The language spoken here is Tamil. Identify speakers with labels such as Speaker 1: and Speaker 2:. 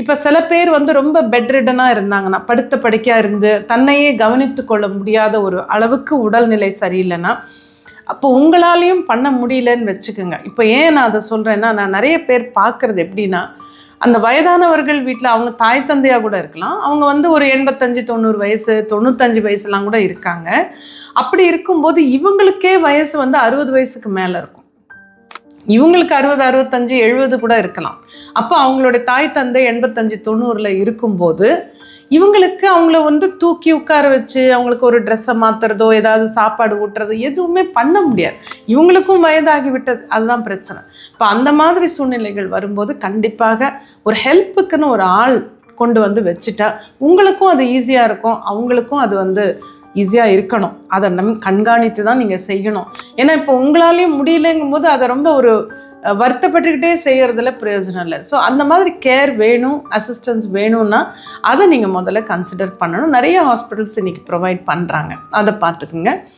Speaker 1: இப்போ சில பேர் வந்து ரொம்ப பெட்ரிடனாக இருந்தாங்கன்னா படுத்த படுக்கையாக இருந்து தன்னையே கவனித்து கொள்ள முடியாத ஒரு அளவுக்கு உடல்நிலை சரியில்லைன்னா அப்போ உங்களாலையும் பண்ண முடியலன்னு வச்சுக்கோங்க. இப்போ ஏன் நான் அதை சொல்கிறேன்னா நான் நிறைய பேர் பார்க்குறது எப்படின்னா அந்த வயதானவர்கள் வீட்டில் அவங்க தாய் தந்தையாக கூட இருக்கலாம். அவங்க வந்து ஒரு எண்பத்தஞ்சு தொண்ணூறு வயசு தொண்ணூத்தஞ்சு வயசுலாம் கூட இருக்காங்க. அப்படி இருக்கும்போது இவங்களுக்கே வயசு வந்து அறுபது வயசுக்கு மேலே இருக்கும். இவங்களுக்கு அறுபது அறுபத்தஞ்சு எழுபது கூட இருக்கலாம். அப்போ அவங்களுடைய தாய் தந்தை எண்பத்தஞ்சு தொண்ணூறில் இருக்கும்போது இவங்களுக்கு அவங்கள வந்து தூக்கி உட்கார வச்சு அவங்களுக்கு ஒரு ட்ரெஸ்ஸை மாற்றுறதோ ஏதாவது சாப்பாடு ஊட்டுறதோ எதுவுமே பண்ண முடியாது. இவங்களுக்கும் வயதாகி விட்டது. அதுதான் பிரச்சனை. இப்போ அந்த மாதிரி சூழ்நிலைகள் வரும்போது கண்டிப்பாக ஒரு ஹெல்ப்புக்குன்னு ஒரு ஆள் கொண்டு வந்து வச்சுட்டா உங்களுக்கும் அது ஈஸியாக இருக்கும். அவங்களுக்கும் அது வந்து ஈஸியாக இருக்கணும். அதை நம் கண்காணித்து தான் நீங்கள் செய்யணும். ஏன்னா இப்போ உங்களாலேயும் முடியலைங்கும் போது அதை ரொம்ப ஒரு வருத்தப்பட்டுக்கிட்டே செய்கிறதுல பிரயோஜனம் இல்லை. ஸோ அந்த மாதிரி கேர் வேணும் அசிஸ்டன்ஸ் வேணும்னா அதை நீங்கள் முதல்ல கன்சிடர் பண்ணணும். நிறைய ஹாஸ்பிட்டல்ஸ் இன்றைக்கி ப்ரொவைட் பண்ணுறாங்க அதை பார்த்துக்குங்க.